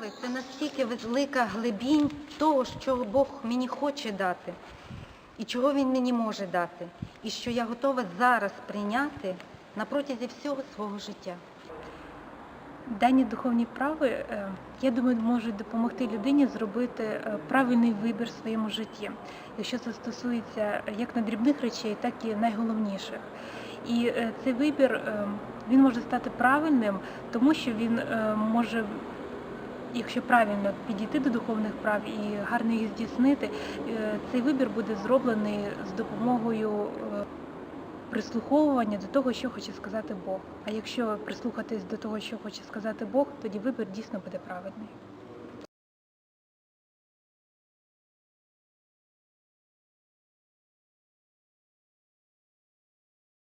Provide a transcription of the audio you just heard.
справи це настільки велика глибінь того, що Бог мені хоче дати, і чого Він мені може дати, і що я готова зараз прийняти на протязі всього свого життя. Дані духовні вправи, е, я думаю, можуть допомогти людині зробити е, правильний вибір в своєму житті, якщо це стосується як надрібних речей, так і найголовніших. І е, цей вибір е, він може стати правильним, тому що він е, може, якщо правильно підійти до духовних прав і гарно їх здійснити, е, цей вибір буде зроблений з допомогою. е, прислуховування до того, що хоче сказати Бог. А якщо прислухатись до того, що хоче сказати Бог, тоді вибір дійсно буде правильний.